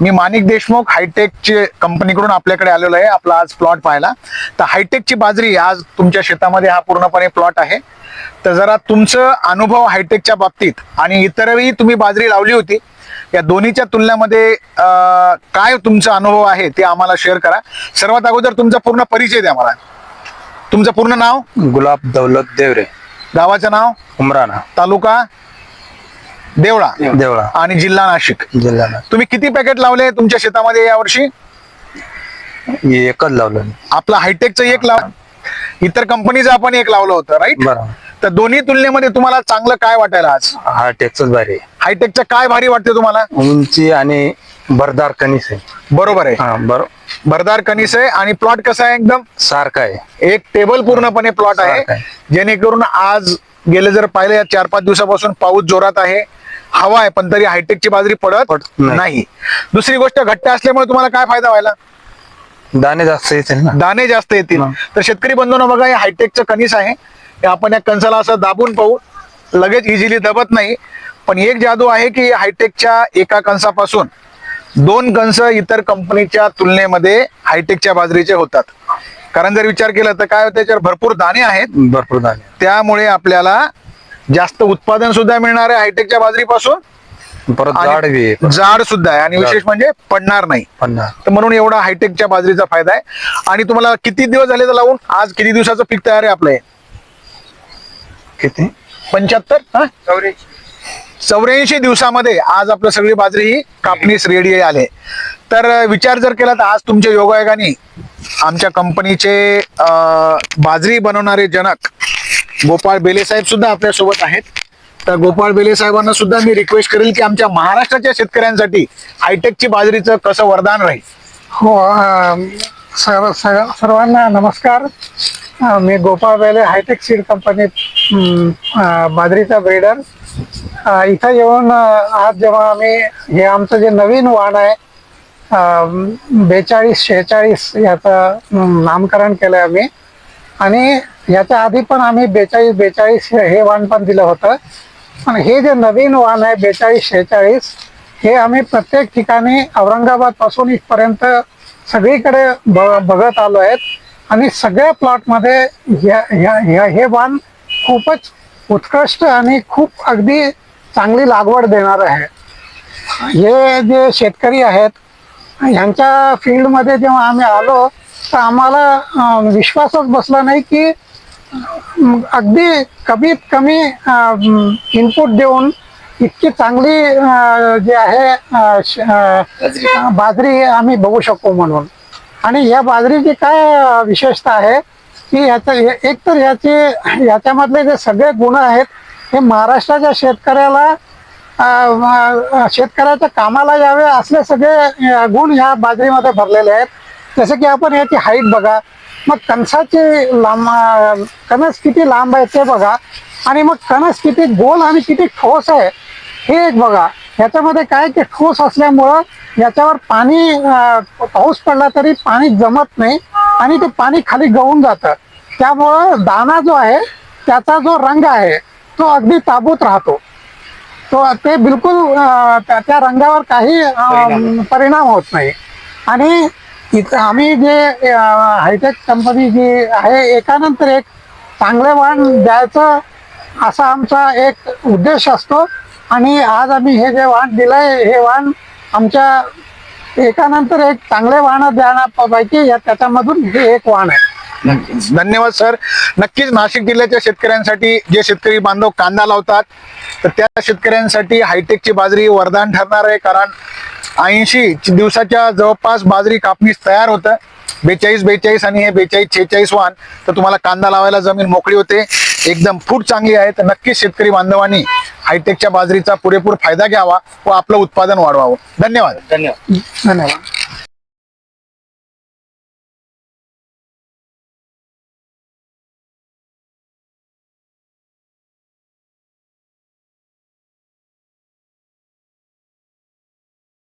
मी माणिक देशमुख हायटेकचे कंपनीकडून आपल्याकडे आलेलो आहे आपला आज प्लॉट पाहायला. तर हायटेकची बाजरी आज तुमच्या शेतामध्ये हा पूर्णपणे प्लॉट आहे. तर जरा तुमचं अनुभव हायटेकच्या बाबतीत आणि इतरही तुम्ही बाजरी लावली होती या दोन्हीच्या तुलनेमध्ये काय तुमचा अनुभव आहे ते आम्हाला शेअर करा. सर्वात अगोदर तुमचा पूर्ण परिचय द्या मला. तुमचं पूर्ण नाव? गुलाब दौलत देवरे. गावाचं नाव? उमराणा तालुका? देवळा देवळा. आणि जिल्हा नाशिक. जिल्ह्याला तुम्ही किती पॅकेट लावले तुमच्या शेतामध्ये यावर्षी? हे एकच लावलं. आपला हायटेकचं एक लाव इतर कंपनीचं आपण एक लावलं होतं राईट बरं तर दोन्ही तुलनेमध्ये तुम्हाला चांगलं काय वाटायला आज? हा टेक्सच भारी. आहे. हायटेकचं काय भारी वाटते तुम्हाला? उंची आणि भरदार कणीस आहे. बरोबर आहे. हा बर भरदार कणीस आहे आणि प्लॉट कसा आहे एकदम? सारखा आहे. एक टेबल पूर्णपणे प्लॉट आहे. जेणेकरून आज गेले जर पाहिलं या चार पाच दिवसापासून पाऊस जोरात आहे. हवा आहे पण तरी हायटेकची बाजरी पडत पडत नाही. नाही. दुसरी गोष्ट घट्ट असल्यामुळे तुम्हाला काय फायदा व्हायला? दाणे जास्त येतील ना. दाणे जास्त येतील. हा. तर शेतकरी बंधूंनो बघा हे हायटेकचं कणीस आहे. आपण या कणसाला असं दाबून पाहू. लगेच इझिली दबत नाही. पण एक जादू आहे की हायटेकच्या एका कणसापासून दोन कंस इतर कंपनीच्या तुलनेमध्ये हायटेकच्या बाजरीचे होतात. कारण जर विचार केला तर काय होतं त्याच्यावर भरपूर दाणे आहेत. भरपूर दाणे त्यामुळे आपल्याला जास्त उत्पादन सुद्धा मिळणार आहे हायटेकच्या बाजरीपासून. जाड. जाड सुद्धा आहे. आणि. विशेष म्हणजे पडणार नाही. तर म्हणून एवढा हायटेकच्या बाजरीचा फायदा आहे. आणि तुम्हाला किती दिवस झाले तर लावून? आज किती दिवसाचं पीक तयार आहे आपलं? किती? पंच्याहत्तर? चौऱ्याऐंशी. दिवसामध्ये आज आपलं सगळी बाजरी ही कापणीस रेडी आले तर विचार जर केला तर आज तुमच्या योगायोगाने आमच्या कंपनीचे बाजरी बनवणारे जनक गोपाळ बेले साहेब सुद्धा आपल्यासोबत आहेत. तर गोपाळ बेले साहेबांना सुद्धा मी रिक्वेस्ट करेल की आमच्या महाराष्ट्राच्या शेतकऱ्यांसाठी हायटेकची बाजरीचं कसं वरदान राहील? हो सर्व सर्वांना नमस्कार. मी गोपाळ बेले हायटेक सीड कंपनीत बाजरीचा ब्रेडर इथं येऊन आज जेव्हा आम्ही हे आमचं जे नवीन वाण आहे बेचाळीस शेहेचाळीस याचं नामकरण केलं आहे आम्ही. आणि याच्या आधी पण आम्ही बेचाळीस बेचाळीस हे वाण पण दिलं होतं. पण हे जे नवीन वाण आहे बेचाळीस शेहेचाळीस हे आम्ही प्रत्येक ठिकाणी औरंगाबादपासून इथपर्यंत सगळीकडे ब- बघत आलो आहेत. आणि सगळ्या प्लॉटमध्ये ह्या- ह्या- ह्या- हे वाण खूपच उत्कृष्ट आणि खूप अगदी चांगली लागवड देणार आहे. हे जे शेतकरी आहेत ह्यांच्या फील्डमध्ये जेव्हा आम्ही आलो तर आम्हाला विश्वासच बसला नाही की अगदी कमीत कमी इनपुट देऊन इतकी चांगली जे आहे बाजरी आम्ही बघू शकू म्हणून. आणि या बाजरीची काय विशेषता आहे की याचं हे- एक तर याचे याच्यामधले जे सगळे गुण आहेत हे महाराष्ट्राच्या शेतकऱ्याला शेतकऱ्याच्या कामाला यावे असले सगळे गुण ह्या बाजरीमध्ये भरलेले आहेत. जसं की आपण याची हाईट बघा. मग कणसाची लांब कणस किती लांब आहे ते बघा. आणि मग कणस किती गोल आणि किती ठोस आहे हे एक बघा. ह्याच्यामध्ये काय की ठोस असल्यामुळं याच्यावर पाणी पाऊस पडला तरी पाणी जमत नाही. आणि ते पाणी खाली गळून जातं. त्यामुळं दाना जो आहे त्याचा जो रंग आहे तो अगदी ताबूत राहतो. तो ते बिलकुल त्या रंगावर काही परिणाम होत नाही. आणि इथं आम्ही जे हायटेक कंपनी जी आहे एकानंतर एक चांगले वाण द्यायचं असा आमचा एक उद्देश असतो. आणि आज आम्ही हे जे वाण दिलंय हे वाण आमच्या एकानंतर एक चांगले वाहन देण्यापैकी या त्याच्यामधून हे एक वाहन आहे. धन्यवाद सर. नक्कीच नाशिक जिल्ह्याच्या शेतकऱ्यांसाठी जे शेतकरी बांधव कांदा लावतात तर त्या शेतकऱ्यांसाठी हायटेकची बाजरी वरदान ठरणार आहे कारण ऐंशी दिवसाच्या जवळपास बाजरी कापणीस तयार होतं. बेचाळीस बेचाळीस आणि हे बेचाळीस छेचाळीस वाहन तर तुम्हाला कांदा लावायला जमीन मोकळी होते. एकदम फूट चांगली आहे तर नक्कीच शेतकरी बांधवांनी हायटेकच्या बाजरीचा पुरेपूर फायदा घ्यावा व आपलं उत्पादन वाढवावं. धन्यवाद. धन्यवाद. धन्यवाद.